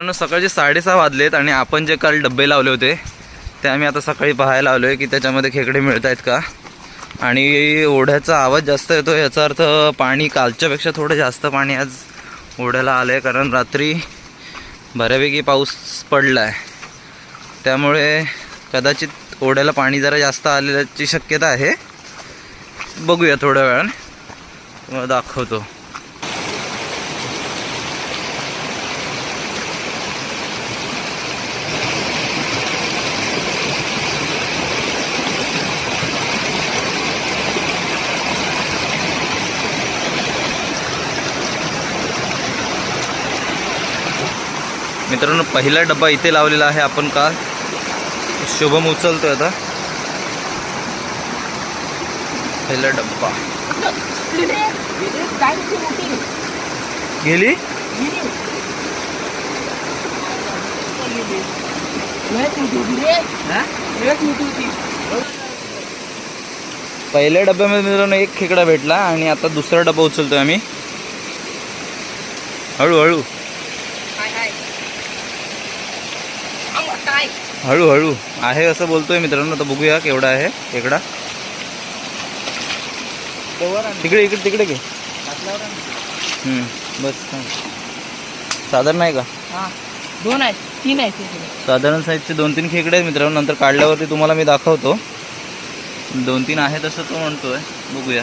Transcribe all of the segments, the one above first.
सकाळचे साडेसहा वाजलेत आणि आपण जे काल डब्बे लावले होते ते आम्ही आता सकाळी पाहायला आलो आहे की त्याच्यामध्ये खेकडे मिळत आहेत का? आणि ओढ्याचा आवाज जास्त येतो याचा अर्थ पाणी कालच्यापेक्षा थोडं जास्त पाणी आज ओढ्याला आलं आहे कारण रात्री बऱ्यापैकी पाऊस पडला आहे त्यामुळे कदाचित ओढ्याला पाणी जरा जास्त आलेल्याची शक्यता आहे. बघूया थोड्या वेळाने. तुम्हाला दाखवतो. मित्रांनो पहिला डब्बा इथे लावलेला आहे आपण काल. शुभम उचलतोय आता. पहिला डब्बा. गेली? पहिल्या डब्यामध्ये मित्रांनो एक खेकडा भेटला आणि आता दुसरा डब्बा उचलतोय आम्ही. हळूहळू. हळूहळू आहे असं बोलतोय मित्रांनो आता बघूया केवढा आहे खेकडा तिकडे इकडे तिकडे घे. बस. साधारण आहे का? दोन आहेत तीन आहेत. साधारण साईजचे दोन तीन खेकडे आहेत मित्रांनो नंतर काढल्यावरती तुम्हाला मी दाखवतो. दोन तीन आहेत असं तो म्हणतोय बघूया.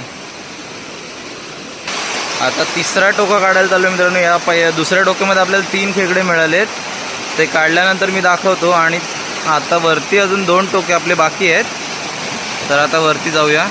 आता तिसरा टोका काढायला चालू आहे मित्रांनो या पै दुसऱ्या टोक्यामध्ये आपल्याला तीन खेकडे मिळालेत. ते काढल्यानंतर मी दाखवतो आणि आता वरती अजून दोन टोके आपले बाकी आहेत. तर आता वरती जाऊया.